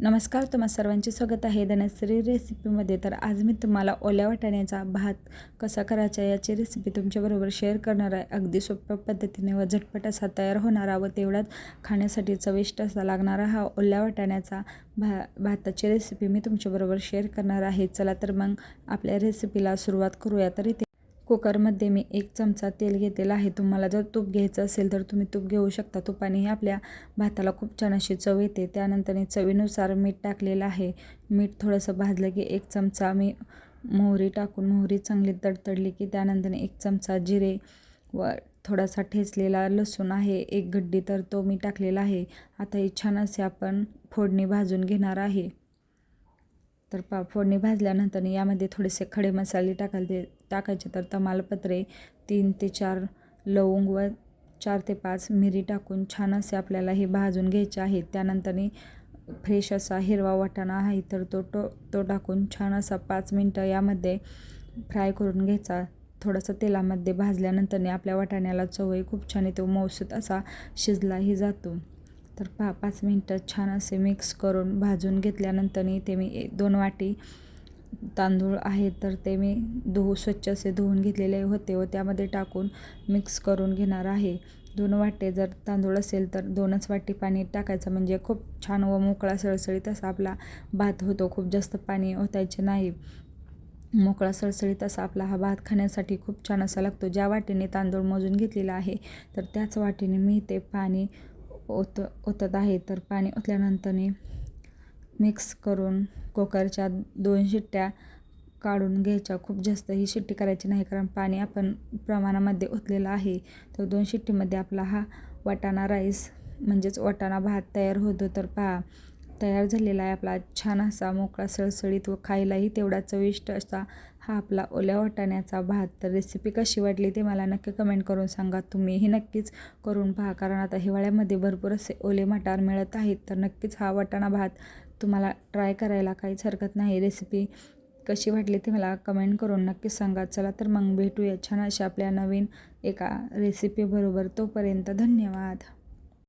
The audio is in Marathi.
नमस्कार तुम्हा सर्वांचे स्वागत आहे धनश्री रेसिपीमध्ये. तर आज मी तुम्हाला ओल्या वाटाण्याचा भात कसा करायचा याची रेसिपी तुमच्याबरोबर शेअर करणार आहे. अगदी सोप्या पद्धतीने व झटपट असा तयार होणारा व तेवढाच खाण्यासाठी चविष्ट असा लागणारा हा ओल्या वाटाण्याचा भा भाताची रेसिपी मी तुमच्याबरोबर शेअर करणार आहे. चला तर मग आपल्या रेसिपीला सुरुवात करूया. तर इथे कुकरमध्ये मी एक चमचा तेल घेतलेला आहे. तुम्हाला जर तूप घ्यायचं असेल तर तुम्ही तूप घेऊ शकता. तुपाने आपल्या भाताला खूप छान अशी चव येते. त्यानंतर चवीनुसार मीठ टाकलेलं आहे. मीठ थोडंसं भाजलं की एक चमचा मी मोहरी टाकून मोहरी चांगली तडतडली की त्यानंतर एक चमचा जिरे व थोडासा ठेचलेला लसूण आहे. एक गड्डी तर तो मी टाकलेला आहे. आता ही छान असे आपण फोडणी भाजून घेणार आहे. तर पा फोडणी भाजल्यानंतर यामध्ये थोडेसे खडे मसाले टाकायचे टाकायचे. तर तमालपत्रे तीन ते चार लवंग व चार ते पाच मिरी टाकून छान असे आपल्याला हे भाजून घ्यायचे आहेत त्यानंतर फ्रेश असा हिरवा वाटाणा आहे तर तो टो तो टाकून छान असा पाच मिनटं यामध्ये फ्राय करून घ्यायचा. थोडंसं तेलामध्ये भाजल्यानंतर आपल्या वाटाण्याला चवही खूप छान येतो मौसूत असा शिजलाही जातो. तर पहा पाच मिनटं छान असे मिक्स करून भाजून घेतल्यानंतर ते मी दोन वाटी तांदूळ आहेत तर ते मी धुवू स्वच्छ असे धुवून घेतलेले होते व त्यामध्ये टाकून मिक्स करून घेणार आहे. दोन वाटे जर तांदूळ असेल तर दोनच वाटी पाणी टाकायचं म्हणजे खूप छान व मोकळा सळसळीत असा आपला भात होतो. खूप जास्त पाणी ओतायचे नाही. मोकळा सळसळीत असा आपला हा भात खाण्यासाठी खूप छान असा लागतो. ज्या वाटेने तांदूळ मोजून घेतलेला आहे तर त्याच वाटेने मी ते पाणी ओत ओतत आहे. तर पाणी ओतल्यानंतरने मिक्स करून कुकरच्या दोन शिट्ट्या काढून घ्यायच्या. खूप जास्त ही शिट्टी करायची नाही कारण पाणी आपण प्रमाणामध्ये ओतलेलं आहे. तर दोन शिट्टीमध्ये आपला हा वाटाणा राईस म्हणजेच वाटाणा भात तयार होतो. तर पहा तयार झालेला आहे. आपला छान असा मोकळा सळसळीत व खायलाही तेवढा चविष्ट असा हा आपला ओल्या वाटाण्याचा भात. तर रेसिपी कशी वाटली ते मला नक्की कमेंट करून सांगा. तुम्हीही नक्कीच करून पहा. कारण आता हिवाळ्यामध्ये भरपूर असे ओले मटार मिळत आहेत. तर नक्कीच हा वाटाणा भात तुम्हाला ट्राय करायला काहीच हरकत नाही. रेसिपी कशी वाटली ते मला कमेंट करून नक्कीच सांगा. चला तर मग भेटूया छान अशा आपल्या नवीन एका रेसिपीबरोबर तोपर्यंत धन्यवाद.